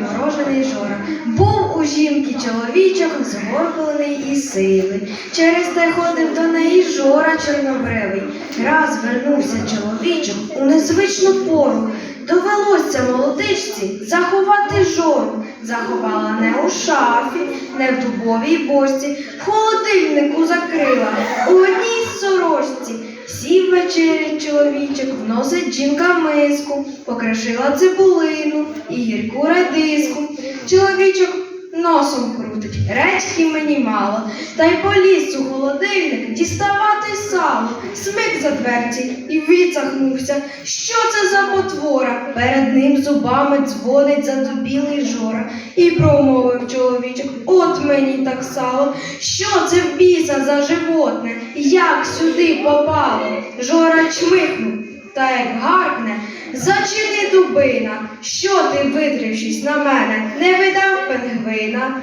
розовий морожений жора. Був у жінки чоловічок згорблений і сивий. Через те ходив до неї жора чорнобривий. Раз вернувся чоловічок у незвичну пору. Довелося молодичці заховати жору. Заховала не у шафі, не в дубовій бочці, в холодильнику закрила, вечерять чоловічок, вносить жінка миску, покришила цибулину і гірку редиску. Чоловічок носом крутить, редьки мені мало, та й по лісу холодильник сало, за дверці і вицахнувся. Що це за потвора? Перед ним зубами дзвонить задубілий жора. І промовив чоловічок, от мені так сало. Що це в біса за животне? Як сюди попало? Жора чмихнув. Та як гаркне, зачини дубина, що ти витрившись на мене, не видав пенгвина,